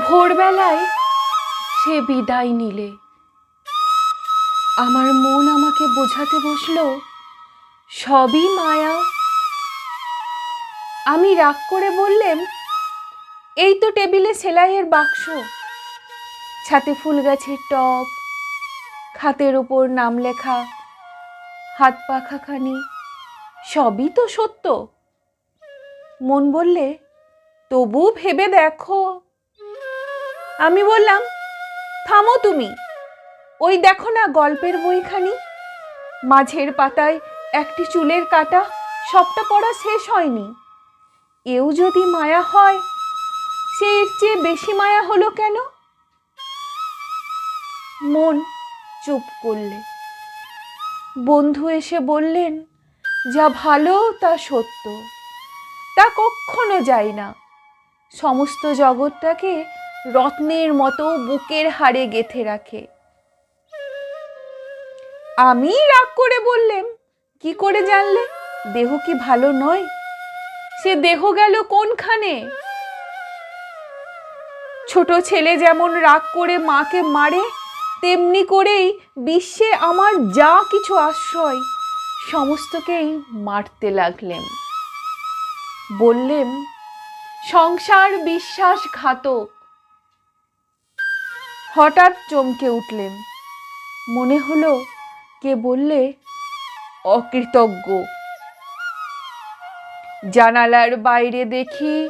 ভোরবেলায় সে বিদায় নিলে। আমার মন আমাকে বোঝাতে বসল, সবই মায়া। আমি রাগ করে বললেম, এই তো টেবিলে সেলাইয়ের বাক্স। ছাতে ফুল গাছের টব, খাতের ওপর নাম লেখা, হাত পাখাখানি সবই তো সত্য। মন বললে তবু ভেবে দেখো। আমি বললাম, থামো তুমি। ওই দেখো না গল্পের বইখানি। মাঝের পাতায় একটি চুলের কাটা, সবটা পড়া শেষ হয়নি। এও যদি মায়া হয়, সে এর চেয়ে বেশি মায়া হলো কেন? মন চুপ করলে। বন্ধু এসে বললেন, যা ভালো, তা সত্য। তা কখনো যায় না। সমস্ত জগৎটাকে রত্নের মতো বুকের হাড়ে গেথে রাখে। আমি রাগ করে বললেম কি করে জানলে? দেহ কি ভালো নয়? সে দেহ গেল কোনখানে? ছোট ছেলে যেমন রাগ করে মাকে মারে, তেমনি করেই বিশ্বে আমার যা কিছু আশ্রয়, সমস্তকেই মারতে লাগলেন। বললেন, সংসার বিশ্বাসঘাতক হঠাৎ চমকে উঠলেন। মনে হলো কে বললে, অকৃতজ্ঞ। জানালার বাইরে দেখি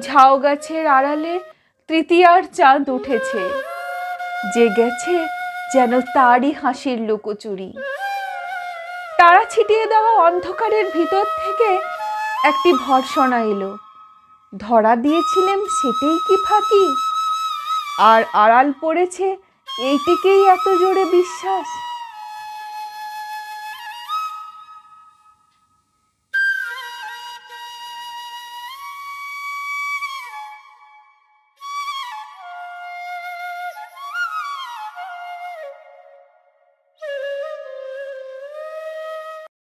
ঝাউ গাছের আড়ালে তৃতীয়ার চাঁদ উঠেছে। যে গেছে যেন তারই হাসির লুকোচুরি। তারা ছিটিয়ে দেওয়া অন্ধকারের ভিতর থেকে একটি ভর্সনা এলো। ধরা দিয়েছিলেন সেটাই কি ফাঁকি? আর আড়াল পড়েছে এইটিকেই এত জোরে বিশ্বাস?